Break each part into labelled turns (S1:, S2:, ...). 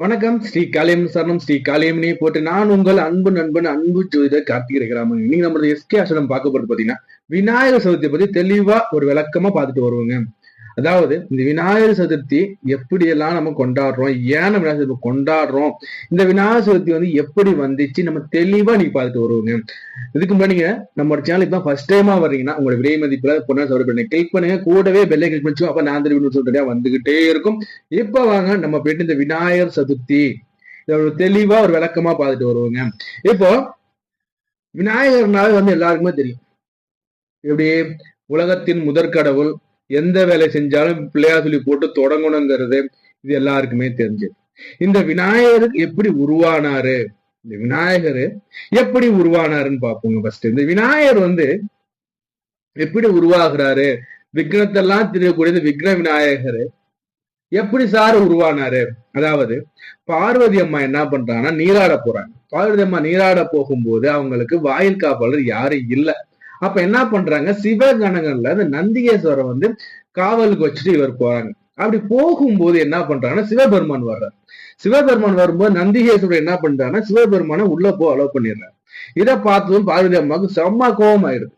S1: வணக்கம். ஸ்ரீ காளியம் சரணம். ஸ்ரீ காளியம்னே போட்டு நான் உங்கள் அன்பு நண்பன் அன்பு ஜோதிடர் கார்த்திகை கிராமன் நீங்க நம்மளோட எஸ்கே ஆசிரம் பார்க்க போறது பாத்தீங்கன்னா விநாயகர் சதுர்த்தியை பத்தி தெளிவா ஒரு விளக்கமா பார்த்துட்டு வருவாங்க. அதாவது இந்த விநாயகர் சதுர்த்தி எப்படியெல்லாம் நம்ம கொண்டாடுறோம் ஏன் நம்ம விநாயகர் சதுர்த்தி கொண்டாடுறோம் இந்த விநாயகர் சதுர்த்தி வந்து எப்படி வந்துச்சு நம்ம தெளிவா நீ பார்த்துட்டு வருவோங்க. இதுக்கு முன்னாடி நீங்க நம்ம சேனல் இப்போ ஃபர்ஸ்ட் டைமா வர்றீங்கன்னா உங்களோட விலை மதிப்புல பொண்ணு சவுரி பண்ணி கிளிக் பண்ணுங்க. கூடவே பெல்லை கிளிக் பண்ணி அப்ப நான் திரும்பி சொல்றதா வந்துகிட்டே இருக்கும். இப்ப வாங்க நம்ம போயிட்டு இந்த விநாயகர் சதுர்த்தி. இதோட தெளிவா ஒரு விளக்கமா பார்த்துட்டு வருவோங்க. இப்போ விநாயகர்னால வந்து எல்லாருக்குமே தெரியும். எப்படி? உலகத்தின் முதற்கடவுள் எந்த வேலை செஞ்சாலும் பிள்ளையார் சொல்லி போட்டு தொடங்கணுங்கிறது இது எல்லாருக்குமே தெரிஞ்சது. இந்த விநாயகர் எப்படி உருவானாரு? இந்த விநாயகர் எப்படி உருவானாருன்னு பார்ப்போங்க ஃபர்ஸ்ட் இந்த விநாயகர் வந்து எப்படி உருவாகிறாரு? விக்னத்தெல்லாம் தெரியக்கூடிய இந்த விக்ன விநாயகர். எப்படி சார் உருவானாரு? அதாவது பார்வதி அம்மா என்ன பண்றாங்கன்னா நீராட போறாங்க. பார்வதி அம்மா நீராட போகும்போது அவங்களுக்கு வாயில் காப்பாளர் யாரும் இல்லை. அப்ப என்ன பண்றாங்க? சிவகணங்கள்ல அந்த நந்திகேஸ்வரை வந்து காவலுக்கு வச்சுட்டு இவர் போறாங்க. அப்படி போகும்போது என்ன பண்றாங்கன்னா சிவபெருமான் வர்றார். சிவபெருமான் வரும்போது நந்திகேஸ்வரர் என்ன பண்றாங்கன்னா சிவபெருமானை உள்ள போ அலோவ் பண்ணிடுறாரு. இதை பார்த்ததும் பார்வதி அம்மாவுக்கு செம்ம கோபம் ஆயிடுது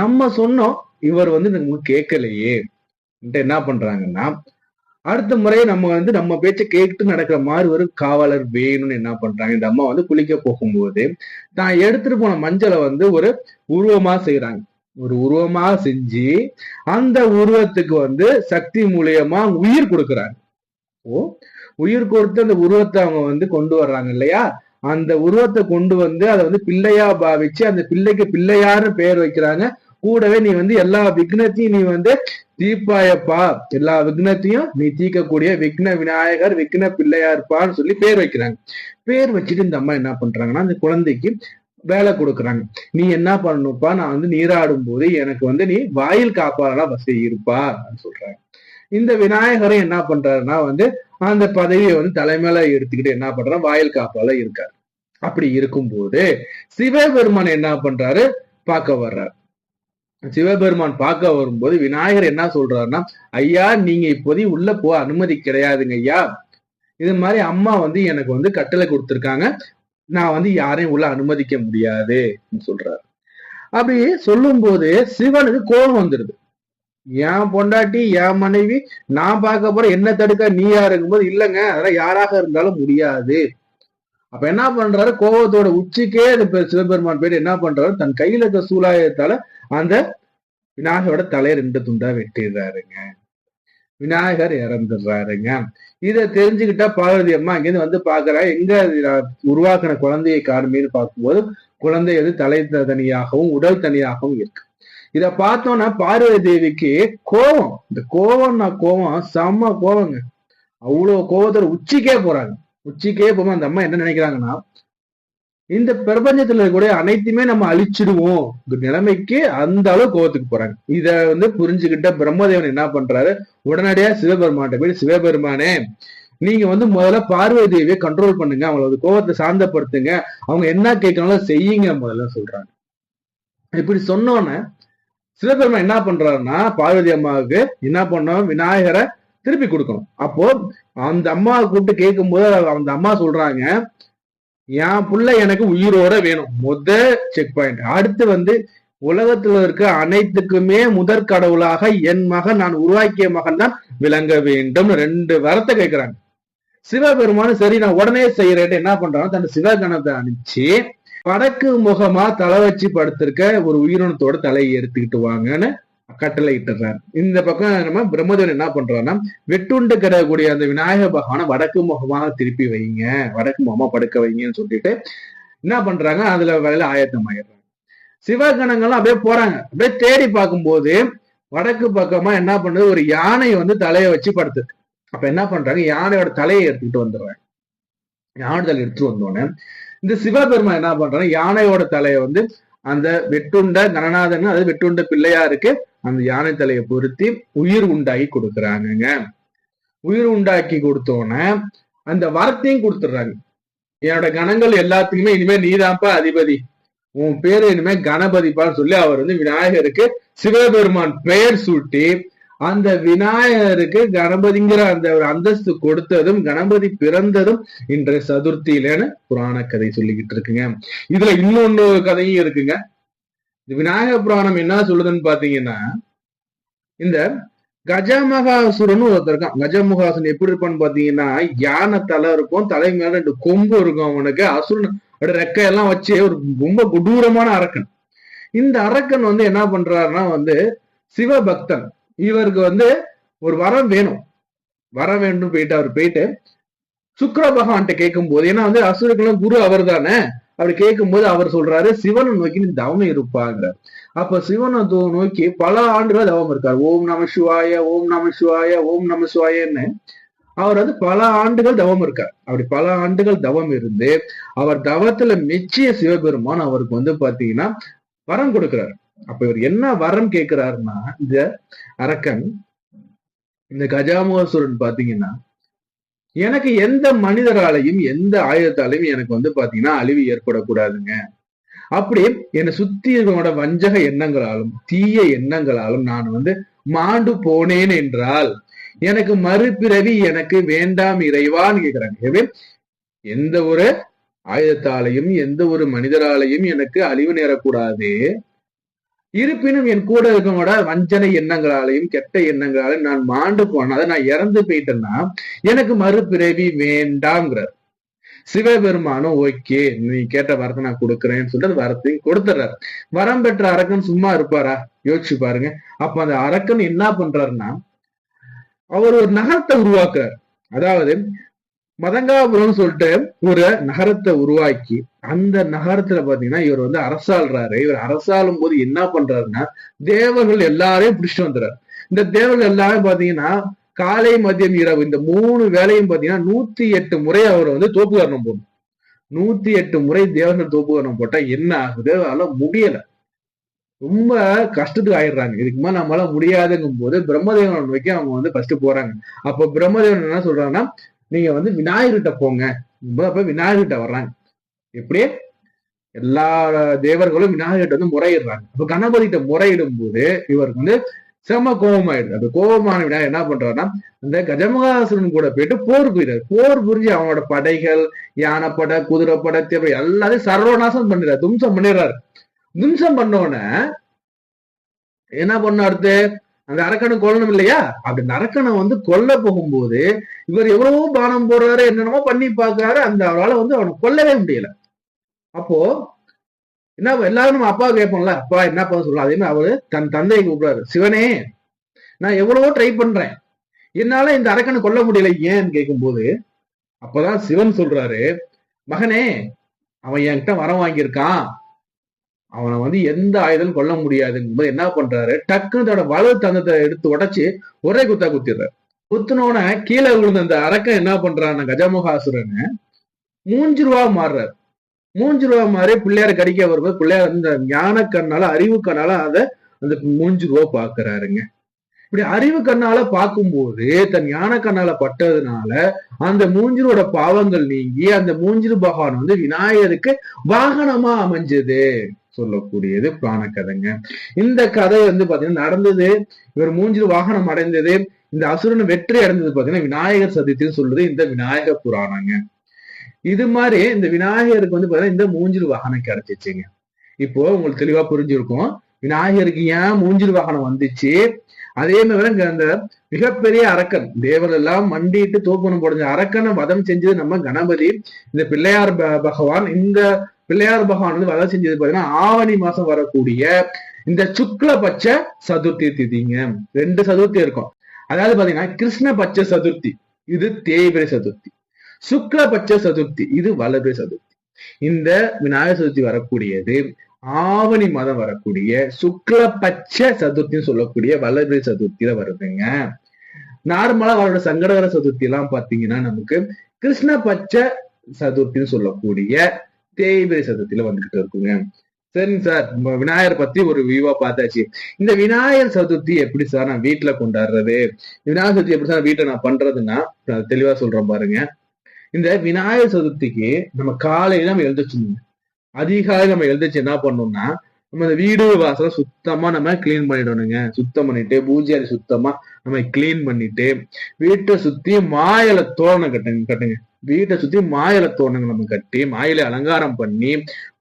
S1: நம்ம சொன்னோம் இவர் வந்து நமக்கு கேட்கலையே. என்ன பண்றாங்கன்னா அடுத்த முறை நம்ம வந்து நம்ம பேச்ச கேட்டு நடக்கிற மாதிரி ஒரு காவலர் வேணும்னு என்ன பண்றாங்க? இந்த அம்மா வந்து குளிக்க போகும்போது தான் எடுத்துட்டு போன மஞ்சளை வந்து ஒரு உருவமா செய்யறாங்க ஒரு உருவமா செஞ்சு அந்த உருவத்துக்கு வந்து சக்தி மூலியமா உயிர் கொடுக்குறாங்க ஓ உயிர் கொடுத்து அந்த உருவத்தை அவங்க வந்து கொண்டு வர்றாங்க இல்லையா? அந்த உருவத்தை கொண்டு வந்து அதை வந்து பிள்ளையா பாவிச்சு அந்த பிள்ளைக்கு பிள்ளையாரு பெயர் வைக்கிறாங்க. கூடவே நீ வந்து எல்லா விக்னத்தையும் நீ வந்து தீப்பாயப்பா எல்லா விக்னத்தையும் நீ தீக்கக்கூடிய விக்ன விநாயகர் விக்ன பிள்ளையார்ப்பான்னு சொல்லி பேர் வைக்கிறாங்க. பேர் வச்சுட்டு இந்த அம்மா என்ன பண்றாங்கன்னா அந்த குழந்தைக்கு வேலை கொடுக்குறாங்க. நீ என்ன பண்ணணும்ப்பா? நான் வந்து நீராடும் போது எனக்கு வந்து நீ வாயில் காப்பாளனா வசதி இருப்பா சொல்றாங்க. இந்த விநாயகரை என்ன பண்றாருன்னா வந்து அந்த பதவியை வந்து தலைமையில எடுத்துக்கிட்டு என்ன பண்றாரு? வாயில் காப்பால இருக்காரு. அப்படி இருக்கும்போது சிவபெருமான் என்ன பண்றாரு? பார்க்க வர்றாரு. சிவபெருமான் பார்க்க வரும்போது விநாயகர் என்ன சொல்றாருன்னா ஐயா நீங்க இப்போதைக்கு உள்ள போக அனுமதி கிடையாதுங்க ஐயா. இது மாதிரி அம்மா வந்து எனக்கு வந்து கட்டளை கொடுத்துருக்காங்க. நான் வந்து யாரையும் உள்ள அனுமதிக்க முடியாது. சொல்றாரு. அப்படி சொல்லும் போது சிவனுக்கு கோபம் வந்துடுது என் பொண்டாட்டி என் மனைவி நான் பார்க்க போற என்ன தடுக்க நீயா இருக்கும்போது இல்லைங்க. அதெல்லாம் யாராக இருந்தாலும் முடியாது. அப்ப என்ன பண்றாரு? கோபத்தோட உச்சிக்கே அது சிவபெருமான் போயிட்டு என்ன பண்றாரு? தன் கையில இருக்க சூலாயத்தால அந்த விநாயகரோட தலையை ரெண்டு துண்டா வெட்டிடுறாருங்க. விநாயகர் இறந்துடுறாருங்க. இதை தெரிஞ்சுக்கிட்டா பார்வதி அம்மா இங்கிருந்து வந்து பாக்குறா எங்க உருவாக்கின குழந்தையை காணுமேனு பார்க்கும்போது குழந்தை வந்து தலை தனியாகவும் உடல் தனியாகவும் இருக்கு. இத பார்த்தோம்னா பார்வதி தேவிக்கு கோபம். இந்த கோபம்னா கோபம் செம்ம கோபங்க. அவ்வளவு கோபத்தோட உச்சிக்கே போறாங்க. உச்சிக்கே போகும்போது அந்த அம்மா என்ன நினைக்கிறாங்கன்னா இந்த பிரபஞ்சத்துல இருக்கக்கூடிய அனைத்துமே நம்ம அழிச்சிடுவோம். நிலைமைக்கு அந்த அளவு கோவத்துக்கு போறாங்க. இத வந்து புரிஞ்சுக்கிட்ட பிரம்மதேவன் என்ன பண்றாரு? உடனடியா சிவபெருமான்ட்ட போய் சிவபெருமானே நீங்க வந்து முதல்ல பார்வதி தேவியை கண்ட்ரோல் பண்ணுங்க. அவங்களோட கோவத்தை சாந்தப்படுத்துங்க. அவங்க என்ன கேட்கணும் செய்யுங்க. முதல்ல சொல்றாங்க. இப்படி சொன்னோன்னே சிவபெருமான் என்ன பண்றாருன்னா பார்வதி அம்மாவுக்கு என்ன பண்ணோம் விநாயகரை திருப்பி கொடுக்கணும். அப்போ அந்த அம்மாவை கூப்பிட்டு கேட்கும் போது அந்த அம்மா சொல்றாங்க என் புள்ள எனக்கு உயிரோட வேணும். முத செக் பாயிண்ட் அடுத்து வந்து உலகத்துல இருக்க அனைத்துக்குமே முதற் கடவுளாக என் மகன் நான் உருவாக்கிய மகன் தான் விளங்க வேண்டும் ரெண்டு வரத்தை கேட்கிறாங்க. சிவபெருமானு சரி நான் உடனே செய்யறேன் என்ன பண்றான் தன் சிவகணத்தை அனுப்பிச்சு வடக்கு முகமா தலை வச்சு படுத்திருக்க ஒரு உயிரினத்தோட தலையை எடுத்துக்கிட்டு வாங்கன்னு கட்டளை இட்டுறாரு. இந்த பக்கம் நம்ம பிரம்மதேவன் என்ன பண்றாருன்னா வெட்டுண்டு கிடக்கூடிய அந்த விநாயக பகவான வடக்கு முகமாக திருப்பி வைங்க. வடக்கு முகமா படுக்க வைங்கன்னு சொல்லிட்டு என்ன பண்றாங்க? அதுல வேலையில ஆயத்தம் ஆயிடுறாங்க. சிவகணங்கள்லாம் அப்படியே போறாங்க. அப்படியே தேடி பார்க்கும்போது வடக்கு பக்கமா என்ன பண்ணுது? ஒரு யானை வந்து தலையை வச்சு படுத்துருக்கு அப்ப என்ன பண்றாங்க? யானையோட தலையை எடுத்துக்கிட்டு வந்துடுறாங்க. யானை தலை எடுத்துட்டு வந்தோடனே இந்த சிவபெருமா என்ன பண்றாங்க யானையோட தலையை வந்து அந்த வெட்டுண்ட கணநாதன் அது வெட்டுண்ட பிள்ளையா இருக்கு அந்த யானை தலையை பொருத்தி உயிர் உண்டாக்கி கொடுக்குறாங்கங்க. உயிர் உண்டாக்கி கொடுத்தோன்னே அந்த வரத்தையும் கொடுத்துடுறாங்க. என்னோட கணங்கள் எல்லாத்துக்குமே இனிமே நீதான்ப்பா அதிபதி. உன் பேரு இனிமே கணபதிப்பான்னு சொல்லி அவர் வந்து விநாயகருக்கு சிவபெருமான் பெயர் சூட்டி அந்த விநாயகருக்கு கணபதிங்கிற அந்த ஒரு அந்தஸ்து கொடுத்ததும் கணபதி பிறந்ததும் இன்றைய சதுர்த்தியிலன்னு புராண கதை சொல்லிக்கிட்டு இருக்குங்க. இதுல இன்னொன்னு கதையும் இருக்குங்க. இந்த விநாயக புராணம் என்ன சொல்லுதுன்னு பாத்தீங்கன்னா இந்த கஜமகாசுரன் ஒருத்தர் இருக்கான். கஜமுகாசுரன் எப்படி இருப்பான்னு பாத்தீங்கன்னா யானை தலை இருக்கும் தலை மேல ரெண்டு கொம்பு இருக்கும் அவனுக்கு. அசுரன் ரெக்கையெல்லாம் வச்சு ஒரு ரொம்ப கொடூரமான அரக்கன். இந்த அரக்கன் வந்து என்ன பண்றாருன்னா வந்து சிவபக்தன். இவருக்கு வந்து ஒரு வரம் வேணும். வரம் வேண்டும் போயிட்டு அவர் போயிட்டு சுக்கர பகவான்கிட்ட கேட்கும் போது ஏன்னா வந்து அசுரர்களும் குரு அவர் தானே அப்படி கேட்கும் போது அவர் சொல்றாரு சிவனை நோக்கி நீ தவம் இருப்பாங்க. அப்ப சிவனை நோக்கி பல ஆண்டுகள் தவம் இருக்கார். ஓம் நம சிவாய ஓம் நம சிவாய ஓம் நம சிவாயன்னு அவர் வந்து பல ஆண்டுகள் தவம் இருக்கார். அப்படி பல ஆண்டுகள் தவம் இருந்து அவர் தவத்துல மெச்சிய சிவபெருமான் அவருக்கு வந்து பாத்தீங்கன்னா வரம் கொடுக்கிறார். அப்ப இவர் என்ன வரம் கேட்கிறாருன்னா இந்த அரக்கன் இந்த கஜாமுகசுரன் பாத்தீங்கன்னா எனக்கு எந்த மனிதராலையும் எந்த ஆயுதத்தாலையும் எனக்கு வந்து பாத்தீங்கன்னா அழிவு ஏற்படக்கூடாதுங்க. அப்படி என்னை சுத்தி இருக்கவனோட வஞ்சக எண்ணங்களாலும் தீய எண்ணங்களாலும் நான் வந்து மாண்டு போனேன் என்றால் எனக்கு மறுபிறவி எனக்கு வேண்டாம் இறைவான்னு கேக்குறாங்க எப்படி எந்த ஒரு ஆயுதத்தாலையும் எந்த ஒரு மனிதராலையும் எனக்கு அழிவு நேரக்கூடாது. இருப்பினும் என் கூட இருக்கவங்களோட வஞ்சனை எண்ணங்களாலையும் கெட்ட எண்ணங்களாலையும் நான் மாண்டு போனேன். அதை நான் இறந்து போயிட்டேன்னா எனக்கு மறுபிறவி வேண்டாம்ங்கிறார். சிவபெருமானும் ஓகே நீ கேட்ட வரத்தை நான் கொடுக்குறேன்னு சொல்லிட்டு அந்த வரத்தையும் கொடுத்துறாரு வரம் பெற்ற அரக்கன் சும்மா இருப்பாரா? யோசிச்சு பாருங்க. அப்ப அந்த அரக்கன் என்ன பண்றாருன்னா அவர் ஒரு நகரத்தை உருவாக்குறார். அதாவது மதங்காபுரம்னு சொல்லிட்டு ஒரு நகரத்தை உருவாக்கி அந்த நகரத்துல பாத்தீங்கன்னா இவர் வந்து அரசாள்றாரு. இவர் அரசாளும் போது என்ன பண்றாருன்னா தேவர்கள் எல்லாரையும் பிடிச்சிட்டு வந்துறாரு இந்த தேவர்கள் எல்லாரும் பாத்தீங்கன்னா காலை மதியம் இரவு இந்த மூணு வேலையும் பாத்தீங்கன்னா நூத்தி எட்டு முறை அவர் வந்து தோப்புகரணம் போடணும். நூத்தி எட்டு முறை தேவர்கள் தோப்புகரணம் போட்டா என்ன ஆகுது? அதெல்லாம் முடியல. ரொம்ப கஷ்டத்துக்கு ஆயிடுறாங்க. இதுக்கு மேல நம்மளால முடியாதுங்கும் போது பிரம்மதேவனை நோக்கி அவங்க வந்து ஃபர்ஸ்ட் போறாங்க. அப்போ பிரம்மதேவன் என்ன சொல்றாங்கன்னா நீங்க வந்து விநாயகர்கிட்ட போங்க. அப்ப விநாயகர்கிட்ட வர்றாங்க. எப்படியே? எல்லா தேவர்களும் விநாயகர்கிட்ட வந்து முறையிடுறாங்க. அப்ப கணபதிட்ட முறையிடும் போது இவருக்கு வந்து செம கோபம் ஆயிடுது அந்த கோபமான விநாயகர் என்ன பண்றாருன்னா அந்த கஜமகாசுரன் கூட போயிட்டு போர் புரியுறாரு. போர் புரிஞ்சு அவனோட படைகள் யானைப்படை குதிரைப்படை தேவை எல்லாத்தையும் சர்வநாசம் பண்ணிடுறாரு. தும்சம் பண்ணிடுறாரு. தும்சம் பண்ண உடனே என்ன பண்ண அடுத்து? அந்த அரக்கனை கொல்லணும் இல்லையா? அப்படி அந்த அரக்கனை வந்து கொல்ல போகும்போது இவர் எவ்வளவோ பானம் போடுறாரு என்னென்னமோ பண்ணி பாக்குறாரு அந்த அவரால வந்து அவனை கொல்லவே முடியல. அப்போ என்ன எல்லாரும் நம்ம அப்பா கேட்போம்ல அப்பா என்னப்பா சொல்லலாம் அதே மாதிரி அவரு தன் தந்தையை கூப்பிடுறாரு. சிவனே நான் எவ்வளவோ ட்ரை பண்றேன். என்னால இந்த அரக்கனை கொல்ல முடியல ஏன்னு கேட்கும்போது அப்பதான் சிவன் சொல்றாரு மகனே அவன் என்கிட்ட வரம் வாங்கியிருக்கான். அவனை வந்து எந்த ஆயுதம் கொல்ல முடியாதுங்கும்போது என்ன பண்றாரு? டக்குன்னு தன்னோட வலது தந்தத்தை எடுத்து உடைச்சு ஒரே குத்தா குத்திடுறாரு. குத்துனோட கீழே விழுந்த அந்த அரக்கன் என்ன பண்றான் கஜமுகாசுரன் மூஞ்சு ரூபா மாறுறாரு. மூஞ்சு ரூபா மாறி பிள்ளையார கடிக்க வரும்போது பிள்ளையார் இந்த ஞான கண்ணால அறிவு கண்ணால அதை அந்த மூஞ்சு ரூபா பாக்குறாருங்க. இப்படி அறிவு கண்ணால பார்க்கும்போது தன் ஞான கண்ணால பட்டதுனால அந்த மூஞ்சிரோட பாவங்கள் நீங்கி அந்த மூஞ்சிரு பகவான் வந்து விநாயகருக்கு வாகனமா அமைஞ்சது. சொல்லக்கூடியது புராண கதைங்க. இந்த கதை வந்து பாத்தீங்கன்னா நடந்தது இவர் மூஞ்சிரு வாகனம் அடைந்தது இந்த அசுரன் வெற்றி அடைந்தது பாத்தீங்கன்னா விநாயகர் சதித்தின்னு சொல்றது இந்த விநாயக புராணங்க. இது மாதிரி இந்த விநாயகருக்கு வந்து பாத்தீங்கன்னா இந்த மூஞ்சில் வாகனம் கிடைச்சிச்சுங்க. இப்போ உங்களுக்கு தெளிவா புரிஞ்சிருக்கும். விநாயகருக்கு ஏன் மூஞ்சில் வாகனம் வந்துச்சு? அதே மாதிரி அந்த மிகப்பெரிய அரக்கன் தேவர் எல்லாம் மண்டிட்டு தோப்பனம் போடுஞ்ச அரக்கனை வதம் செஞ்சது நம்ம கணபதி இந்த பிள்ளையார் பகவான் இந்த பிள்ளையார் பகவான் வந்து வதம் செஞ்சது பாத்தீங்கன்னா ஆவணி மாசம் வரக்கூடிய இந்த சுக்ல பட்ச சதுர்த்தி திதிங்க. ரெண்டு சதுர்த்தி இருக்கும். அதாவது பாத்தீங்கன்னா கிருஷ்ணபட்ச சதுர்த்தி இது தேய்பிரை சதுர்த்தி. சுக்ல பட்ச சதுர்த்தி இது வலபிரை சதுர்த்தி. இந்த விநாயகர் சதுர்த்தி வரக்கூடியது ஆவணி மாதம் வரக்கூடிய சுக்லபட்ச சதுர்த்தின்னு சொல்லக்கூடிய வலபிரை சதுர்த்தியில வருதுங்க. நார்மலா அவரோட சங்கடகர சதுர்த்தி எல்லாம் பாத்தீங்கன்னா நமக்கு கிருஷ்ணபட்ச சதுர்த்தின்னு சொல்லக்கூடிய தேய்பிரை சதுர்த்தியில வந்துகிட்டு இருக்குங்க. சரிங்க சார். நம்ம விநாயகர் பத்தி ஒரு வியூவா பார்த்தாச்சு. இந்த விநாயகர் சதுர்த்தி எப்படி சார் நான் வீட்டுல கொண்டாடுறது? விநாயகர் சதுர்த்தி எப்படி சார் வீட்டுல நான் பண்றதுன்னா தெளிவா சொல்றேன் பாருங்க. இந்த விநாயகர் சதுர்த்திக்கு நம்ம காலையில நம்ம எழுந்திரிச்சிடணும். அதிகாலை நம்ம எழுந்திரிச்சு என்ன பண்ணோம்னா நம்ம இந்த வீடு வாசலை சுத்தமா நம்ம கிளீன் பண்ணிடணுங்க. சுத்தம் பண்ணிட்டு பூஜை சுத்தமா நம்ம கிளீன் பண்ணிட்டு வீட்டை சுத்தி மாயில தோரணம் கட்டுங்க கட்டுங்க. வீட்டை சுத்தி மாயில தோரணங்கள் நம்ம கட்டி மாயில அலங்காரம் பண்ணி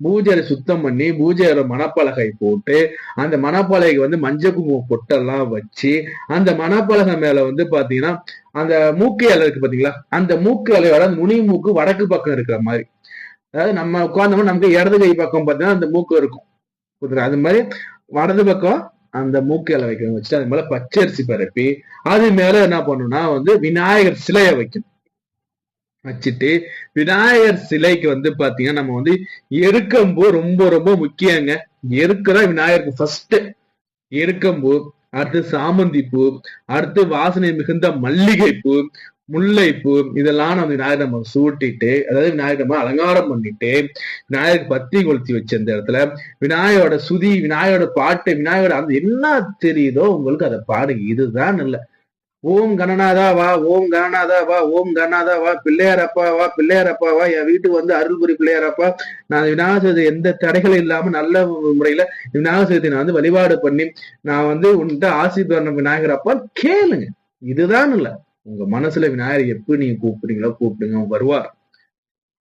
S1: பூஜையில சுத்தம் பண்ணி பூஜையில மணப்பலகை போட்டு அந்த மணப்பலகைக்கு வந்து மஞ்சள் குங்குமம் பொட்டெல்லாம் வச்சு அந்த மணப்பலகை மேல வந்து பாத்தீங்கன்னா அந்த மூக்கு இலை இருக்கு பாத்தீங்களா? அந்த மூக்கு இலையோட நுனி மூக்கு வடக்கு பக்கம் இருக்கிற மாதிரி. அதாவது நம்ம உட்கார்ந்தோம்னா நமக்கு இடது கை பக்கம் பார்த்தீங்கன்னா அந்த மூக்கு இருக்கும். அது மாதிரி வடது பக்கம் அந்த மூக்கு இலை வைக்கணும். வச்சுட்டு அது மேல பச்சரிசி பரப்பி அது மேல என்ன பண்ணணும்னா வந்து விநாயகர் சிலையை வைக்கணும். வச்சுட்டு விநாயகர் சிலைக்கு வந்து பாத்தீங்கன்னா நம்ம வந்து எருக்கம்பூ ரொம்ப ரொம்ப முக்கியங்க. எருக்குதான் விநாயகருக்கு ஃபர்ஸ்ட் எருக்கம்பூ அடுத்து சாமந்தி பூ அடுத்து வாசனை மிகுந்த மல்லிகை பூ முல்லைப்பூ இதெல்லாம் நம்ம விநாயகர் நம்ம சூட்டிட்டு அதாவது விநாயகர் நம்ம அலங்காரம் பண்ணிட்டு விநாயகருக்கு பத்தி கொளுத்தி வச்ச அந்த இடத்துல விநாயகரோட சுதி விநாயகரோட பாட்டு விநாயகரோட அந்த என்ன தெரியுதோ உங்களுக்கு அதை பாடுங்க இதுதான் இல்லை ஓம் கணநாதா வா ஓம் கணநாதா வா ஓம் கணநாதா வா பிள்ளையார் அப்பா வா பிள்ளையார் அப்பா வா என் வீட்டுக்கு வந்து அருள்புரி பிள்ளையார் அப்பா நான் விநாயக சதுர்த்தி எந்த தடைகளும் இல்லாம நல்ல முறையில விநாயக சதுர்த்தி நான் வந்து வழிபாடு பண்ணி நான் வந்து உன்கிட்ட ஆசி விநாயகரப்பா விநாயகர் அப்பா கேளுங்க. இதுதான் இல்ல. உங்க மனசுல விநாயகர் எப்படி நீங்க கூப்பிடுறீங்களோ கூப்பிடுங்க வருவார்.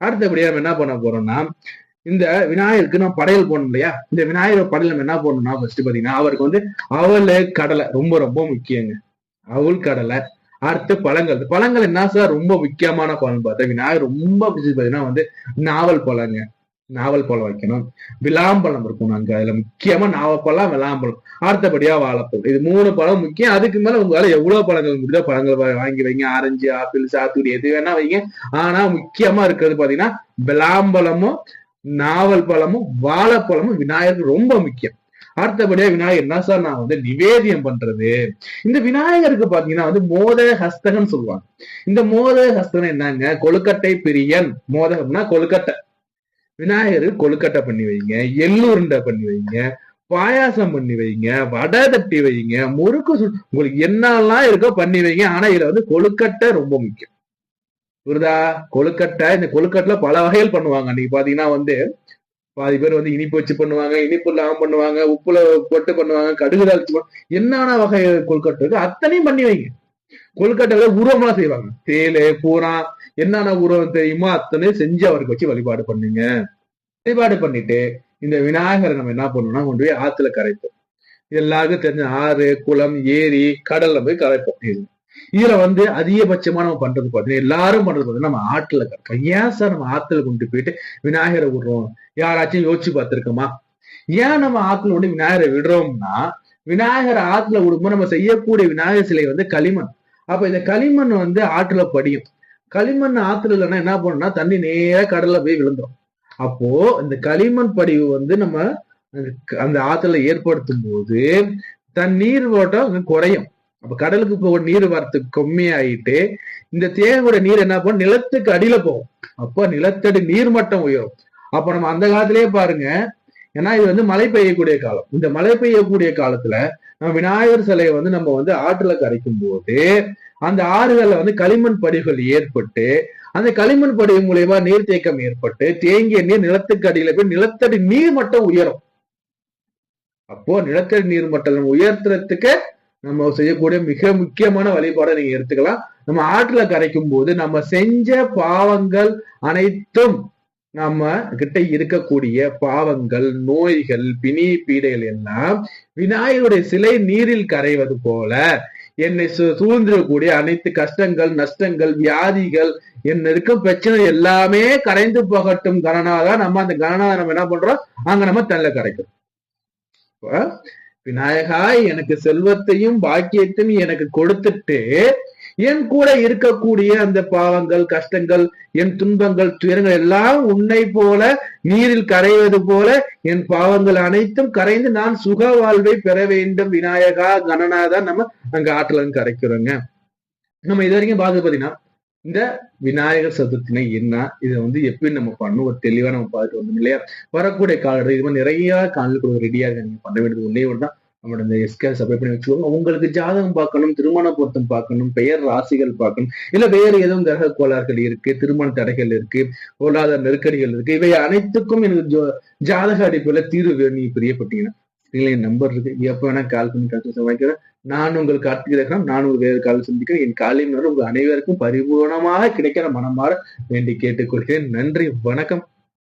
S1: அடுத்தபடியா நம்ம என்ன பண்ண போறோம்னா இந்த விநாயகருக்கு நான் படையல் போடணும் இல்லையா? இந்த விநாயகர் படையல் நம்ம என்ன பண்ணணும்னா ஃபர்ஸ்ட் பாத்தீங்கன்னா அவருக்கு வந்து அவல கடலை ரொம்ப ரொம்ப முக்கியங்க. அவுள் கடலை அடுத்து பழங்கள். பழங்கள் என்ன சார் ரொம்ப முக்கியமான பழம் பார்த்தா விநாயகர் ரொம்ப பார்த்தீங்கன்னா பாத்தீங்கன்னா வந்து நாவல் பழங்க. நாவல் பழம் வைக்கணும். விளாம்பழம் இருக்கும் அங்க. அதுல முக்கியமா நாவப்பழம் விளாம்பழம். அடுத்தபடியா வாழைப்பழம். இது மூணு பழம் முக்கியம். அதுக்கு மேல உங்களால எவ்வளவு பழங்கள் முடியுதோ பழங்கள் வாங்கி வைங்க. ஆரஞ்சு ஆப்பிள் சாத்துக்குடி எது வேணா வைங்க. ஆனா முக்கியமா இருக்கிறது பாத்தீங்கன்னா விளாம்பழமும் நாவல் பழமும் வாழைப்பழமும் விநாயகருக்கு ரொம்ப முக்கியம். அடுத்தபடியா விநாயகர் என்ன சார் நான் வந்து நிவேதியம் பண்றது? இந்த விநாயகருக்கு பாத்தீங்கன்னா வந்து மோதக ஹஸ்தகம்னு சொல்லுவாங்க. இந்த மோதக ஹஸ்தகம் என்னங்க? கொழுக்கட்டை பிரியன். மோதகம்னா கொழுக்கட்டை. விநாயகர் கொழுக்கட்டை பண்ணி வைங்க எள்ளுருண்டை பண்ணி வைங்க பாயாசம் பண்ணி வைங்க வடை தட்டி வைங்க முறுக்கு உங்களுக்கு என்னெல்லாம் இருக்கோ பண்ணி வைங்க. ஆனா இதுல வந்து கொழுக்கட்டை ரொம்ப முக்கியம். புரிதா கொழுக்கட்டை இந்த கொழுக்கட்டைல பல வகைகள் பண்ணுவாங்க. அன்னைக்கு பாத்தீங்கன்னா வந்து பாதி பேர் வந்து இனிப்பு வச்சு பண்ணுவாங்க இனிப்பு இல்லாம பண்ணுவாங்க உப்புல போட்டு பண்ணுவாங்க கடுகு தாளிச்சு என்னென்ன வகை கொல்கட்டை இருக்கு அத்தனையும் பண்ணி வைங்க. கொழுக்கட்டையில உருவம்லாம் செய்வாங்க. தேலு பூரா என்னென்ன உருவம் தெரியுமோ அத்தனையும் செஞ்சு அவருக்கு வச்சு வழிபாடு பண்ணுங்க. வழிபாடு பண்ணிட்டு இந்த விநாயகரை நம்ம என்ன பண்ணோம்னா கொண்டு போய் ஆத்துல கரைப்போம். எல்லாருக்கும் தெரிஞ்ச ஆறு குளம் ஏரி கடல்ல போய் கரைப்போம். இதுல வந்து அதிகபட்சமா நம்ம பண்றது பார்த்தீங்கன்னா எல்லாரும் பண்றது பாத்தீங்கன்னா நம்ம ஆட்டுல கரைப்போம் ஏன் சார் நம்ம ஆத்துல கொண்டு போயிட்டு விநாயகரை விடுறோம். யாராச்சும் யோசிச்சு பார்த்திருக்கோமா? ஏன் நம்ம ஆத்துல கொண்டு விநாயகரை விடுறோம்னா விநாயகர் ஆத்துல விடும்போது நம்ம செய்யக்கூடிய விநாயகர் சிலை வந்து களிமண். அப்ப இந்த களிமண் வந்து ஆற்றுல படியும். களிமண் ஆத்துல இல்லைன்னா என்ன பண்ணும்னா தண்ணி நேரா கடல்ல போய் விழுந்துடும் அப்போ இந்த களிமண் படிவு வந்து நம்ம அந்த- ஆத்துல ஏற்படுத்தும் போது தண்ணீர் ஓட்டம் குறையும். அப்ப கடலுக்கு போக நீர் வரத்துக்கு கம்மியாயிட்டு இந்த தேங்கோட நீர் என்ன பண்ணும் நிலத்துக்கு அடியில போகும். அப்போ நிலத்தடி நீர் மட்டம் உயரும். அப்ப நம்ம அந்த காலத்திலேயே பாருங்க. ஏன்னா இது வந்து மழை பெய்யக்கூடிய காலம். இந்த மழை பெய்யக்கூடிய காலத்துல நம்ம விநாயகர் சிலையை வந்து நம்ம வந்து ஆற்றுல கரைக்கும் போது அந்த ஆறுகள்ல வந்து களிமண் படிவுகள் ஏற்பட்டு அந்த களிமண் படிவு மூலியமா நீர்த்தேக்கம் ஏற்பட்டு தேங்கிய நீர் நிலத்துக்கு அடியில போய் நிலத்தடி நீர் மட்டம் உயரும். அப்போ நிலத்தடி நீர் மட்டம் உயர்த்துறதுக்கு நம்ம செய்யக்கூடிய மிக முக்கியமான வழிபாடை நீங்க எடுத்துக்கலாம். நம்ம ஆற்றுல கரைக்கும் போது நம்ம செஞ்ச பாவங்கள் அனைத்தும் நம்ம கிட்ட இருக்கக்கூடிய பாவங்கள் நோய்கள் பிணி பீடைகள் எல்லாம் விநாயகருடைய சிலை நீரில் கரைவது போல என்னை சூழ்ந்திருக்கக்கூடிய அனைத்து கஷ்டங்கள் நஷ்டங்கள் வியாதிகள் என்ன இருக்கும் பிரச்சனை எல்லாமே கரைந்து போகட்டும். கணநாதா நம்ம அந்த கணநாதா நம்ம என்ன பண்றோம்? அங்க நம்ம தள்ள கரைக்கிறோம். விநாயகா எனக்கு செல்வத்தையும் பாக்கியத்தையும் எனக்கு கொடுத்துட்டு என் கூட இருக்கக்கூடிய அந்த பாவங்கள் கஷ்டங்கள் என் துன்பங்கள் துயரங்கள் எல்லாம் உன்னை போல நீரில் கரைவது போல என் பாவங்கள் அனைத்தும் கரைந்து நான் சுக வாழ்வை பெற வேண்டும். விநாயகா கணநாதா நம்ம அங்க ஆற்றுல கரைக்கிறோங்க. நம்ம இது வரைக்கும் பார்த்து பாத்தீங்கன்னா இந்த விநாயகர் சதுர்த்தினை என்ன? இதை வந்து எப்படி நம்ம பண்ணணும் ஒரு தெளிவா நம்ம பார்த்துட்டு வந்தோம் இல்லையா? வரக்கூடிய கால இது மாதிரி நிறைய காணொலி ரெடியா இருக்காங்க நீங்க பண்ண வேண்டியது ஒன்னே ஒன்று தான் நம்மளோட இந்த எஸ்கே சப்ளை பண்ணி வச்சுக்கோங்க. உங்களுக்கு ஜாதகம் பார்க்கணும் திருமண பொருத்தம் பார்க்கணும் பெயர் ராசிகள் பார்க்கணும் இல்ல வேற எதுவும் கிரக கோளாறுகள் இருக்கு திருமண தடைகள் இருக்கு பொருளாதார நெருக்கடிகள் இருக்கு இவை அனைத்துக்கும் எனக்கு ஜாதக அடிப்படையில தீர்வு வேணும். நீ பிரியப்பட்டீங்கன்னா. கீழே என் நம்பர் இருக்கு. எப்ப வேணா கால் பண்ணி கருத்து வாங்கிக்கிறேன் நான் உங்கள் கார்த்திக் ரகம் நான் ஒரு வேறு கால் சந்திக்கிறேன். என் காலையில் உங்கள் அனைவருக்கும் பரிபூர்ணமாக கிடைக்கிற மனமாற வேண்டி கேட்டுக்கொள்கிறேன். நன்றி வணக்கம்.